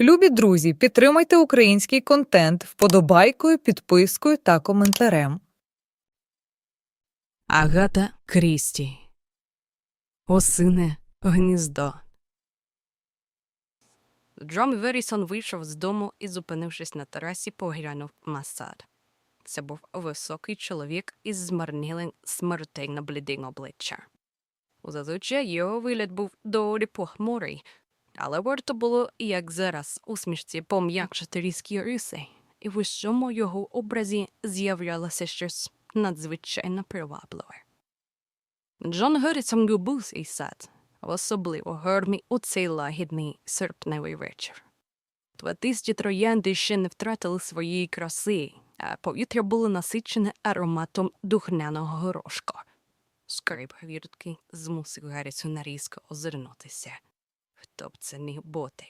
Любі друзі, підтримайте український контент вподобайкою, підпискою та коментарем. Агата Крісті. Осине гніздо. Джон Верісон вийшов з дому і, зупинившись на терасі, поглянув на сад. Це був високий чоловік із змарнілим смертельно блідим обличчям. Зазвичай його вигляд був доволі похмурий, але варто було, як зараз, усмішці пом'якшити різкі риси, і в усьому його образі з'являлося щось надзвичайно привабливе. Джон Геррісон любив свій сад, особливо гарний у цей лагідний серпневий вечір. Платисті троянди ще не втратили своєї краси, а повітря було насичене ароматом духняного горошка. Скрип гвіртки змусив Гаррісона різко озирнутися. Хто б це не бути?